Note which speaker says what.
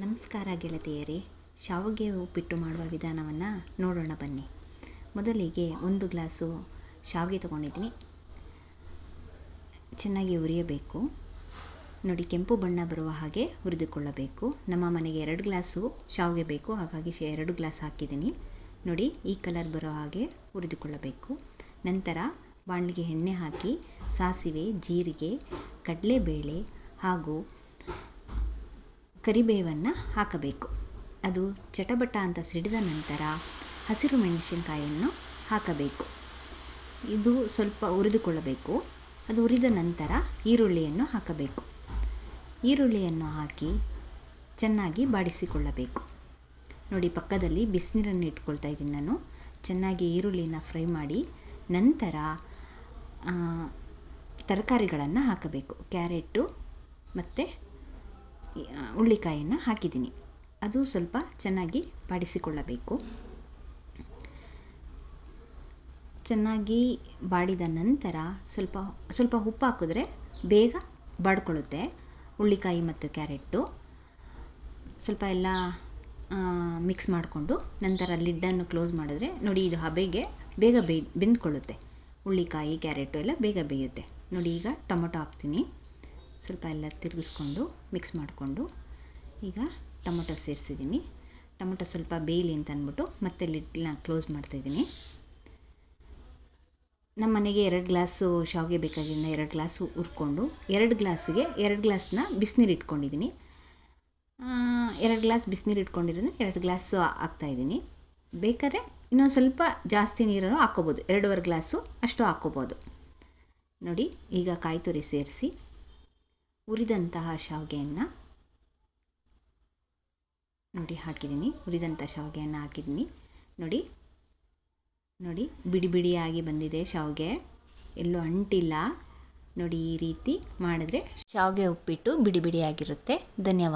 Speaker 1: ನಮಸ್ಕಾರ ಗೆಳತಿಯರೇ, ಶಾವಿಗೆ ಉಪ್ಪಿಟ್ಟು ಮಾಡುವ ವಿಧಾನವನ್ನು ನೋಡೋಣ ಬನ್ನಿ. ಮೊದಲಿಗೆ ಒಂದು ಗ್ಲಾಸು ಶಾವಿಗೆ ತೊಗೊಂಡಿದ್ದೀನಿ. ಚೆನ್ನಾಗಿ ಉರಿಯಬೇಕು. ನೋಡಿ, ಕೆಂಪು ಬಣ್ಣ ಬರುವ ಹಾಗೆ ಹುರಿದುಕೊಳ್ಳಬೇಕು ನಮ್ಮ ಮನೆಗೆ ಎರಡು ಗ್ಲಾಸು ಶಾವಿಗೆ ಬೇಕು, ಹಾಗಾಗಿ ಎರಡು ಗ್ಲಾಸ್ ಹಾಕಿದ್ದೀನಿ. ನೋಡಿ, ಈ ಕಲರ್ ಬರೋ ಹಾಗೆ ಹುರಿದುಕೊಳ್ಳಬೇಕು ನಂತರ ಬಾಣಲಿಗೆ ಎಣ್ಣೆ ಹಾಕಿ, ಸಾಸಿವೆ, ಜೀರಿಗೆ, ಕಡಲೆಬೇಳೆ ಹಾಗೂ ಕರಿಬೇವನ್ನು ಹಾಕಬೇಕು. ಅದು ಚಟಪಟ ಅಂತ ಸಿಡಿದ ನಂತರ ಹಸಿರು ಮೆಣಸಿನಕಾಯಿಯನ್ನು ಹಾಕಬೇಕು. ಇದು ಸ್ವಲ್ಪ ಹುರಿದುಕೊಳ್ಳಬೇಕು. ಅದು ಹುರಿದ ನಂತರ ಈರುಳ್ಳಿಯನ್ನು ಹಾಕಬೇಕು. ಈರುಳ್ಳಿಯನ್ನು ಹಾಕಿ ಚೆನ್ನಾಗಿ ಬಾಡಿಸಿಕೊಳ್ಳಬೇಕು. ನೋಡಿ, ಪಕ್ಕದಲ್ಲಿ ಬಿಸಿನೀರನ್ನು ಇಟ್ಕೊಳ್ತಾ ಇದ್ದೀನಿ ನಾನು. ಚೆನ್ನಾಗಿ ಈರುಳ್ಳಿನ ಫ್ರೈ ಮಾಡಿ ನಂತರ ತರಕಾರಿಗಳನ್ನು ಹಾಕಬೇಕು. ಕ್ಯಾರೆಟು ಮತ್ತು ಹುಳ್ಳಿಕಾಯನ್ನು ಹಾಕಿದ್ದೀನಿ. ಅದು ಸ್ವಲ್ಪ ಚೆನ್ನಾಗಿ ಬಾಡಿಸಿಕೊಳ್ಳಬೇಕು. ಚೆನ್ನಾಗಿ ಬಾಡಿದ ನಂತರ ಸ್ವಲ್ಪ ಸ್ವಲ್ಪ ಉಪ್ಪು ಹಾಕಿದ್ರೆ ಬೇಗ ಬಾಡ್ಕೊಳ್ಳುತ್ತೆ ಹುಳ್ಳಿಕಾಯಿ ಮತ್ತು ಕ್ಯಾರೆಟ್ಟು. ಸ್ವಲ್ಪ ಎಲ್ಲ ಮಿಕ್ಸ್ ಮಾಡಿಕೊಂಡು ನಂತರ ಲಿಡ್ಡನ್ನು ಕ್ಲೋಸ್ ಮಾಡಿದ್ರೆ ನೋಡಿ ಇದು ಹಬೆಗೆ ಬೇಗ ಬೇಯ್ ಬೆಂದ್ಕೊಳ್ಳುತ್ತೆ. ಹುಳ್ಳಿಕಾಯಿ ಕ್ಯಾರೆಟು ಎಲ್ಲ ಬೇಗ ಬೇಯುತ್ತೆ. ನೋಡಿ ಈಗ ಟೊಮೊಟೊ ಹಾಕ್ತೀನಿ. ಸ್ವಲ್ಪ ಎಲ್ಲ ತಿರುಗಿಸ್ಕೊಂಡು ಮಿಕ್ಸ್ ಮಾಡಿಕೊಂಡು ಈಗ ಟೊಮೊಟೊ ಸೇರಿಸಿದ್ದೀನಿ. ಟೊಮೊಟೊ ಸ್ವಲ್ಪ ಬೇಯಲಿ ಅಂತ ಅಂದ್ಬಿಟ್ಟು ಮತ್ತೆ ಲಿಡ್ನ ಕ್ಲೋಸ್ ಮಾಡ್ತಾಯಿದ್ದೀನಿ ನಮ್ಮ ಮನೆಗೆ ಎರಡು ಗ್ಲಾಸು ಶಾವಿಗೆ ಬೇಕಾಗಿದ್ದ ಎರಡು ಗ್ಲಾಸು ಹುರ್ಕೊಂಡು ಎರಡು ಗ್ಲಾಸಿಗೆ ಎರಡು ಗ್ಲಾಸ್ನ ಬಿಸಿನೀರು ಇಟ್ಕೊಂಡಿದ್ದೀನಿ. ಎರಡು ಗ್ಲಾಸ್ ಬಿಸಿನೀರು ಇಟ್ಕೊಂಡಿರೋದ್ರೆ ಎರಡು ಗ್ಲಾಸು ಹಾಕ್ತಾಯಿದ್ದೀನಿ ಬೇಕಾದ್ರೆ ಇನ್ನೊಂದು ಸ್ವಲ್ಪ ಜಾಸ್ತಿ ನೀರನ್ನು ಹಾಕ್ಕೋಬೋದು. ಎರಡೂವರೆ ಗ್ಲಾಸು ಅಷ್ಟು ಹಾಕ್ಕೋಬೋದು. ನೋಡಿ, ಈಗ ಕಾಯಿ ತುರಿ ಸೇರಿಸಿ ಹುರಿದಂತಹ ಶಾವಿಗೆಯನ್ನು ನೋಡಿ ಹಾಕಿದ್ದೀನಿ. ಉರಿದಂಥ ಶಾವಿಗೆಯನ್ನು ಹಾಕಿದ್ದೀನಿ. ನೋಡಿ ನೋಡಿ, ಬಿಡಿ ಬಿಡಿಯಾಗಿ ಬಂದಿದೆ ಶಾವಿಗೆ. ಎಲ್ಲೂ ಅಂಟಿಲ್ಲ. ನೋಡಿ, ಈ ರೀತಿ ಮಾಡಿದ್ರೆ ಶಾವಿಗೆ ಉಪ್ಪಿಟ್ಟು ಬಿಡಿ ಬಿಡಿಯಾಗಿರುತ್ತೆ. ಧನ್ಯವಾದ.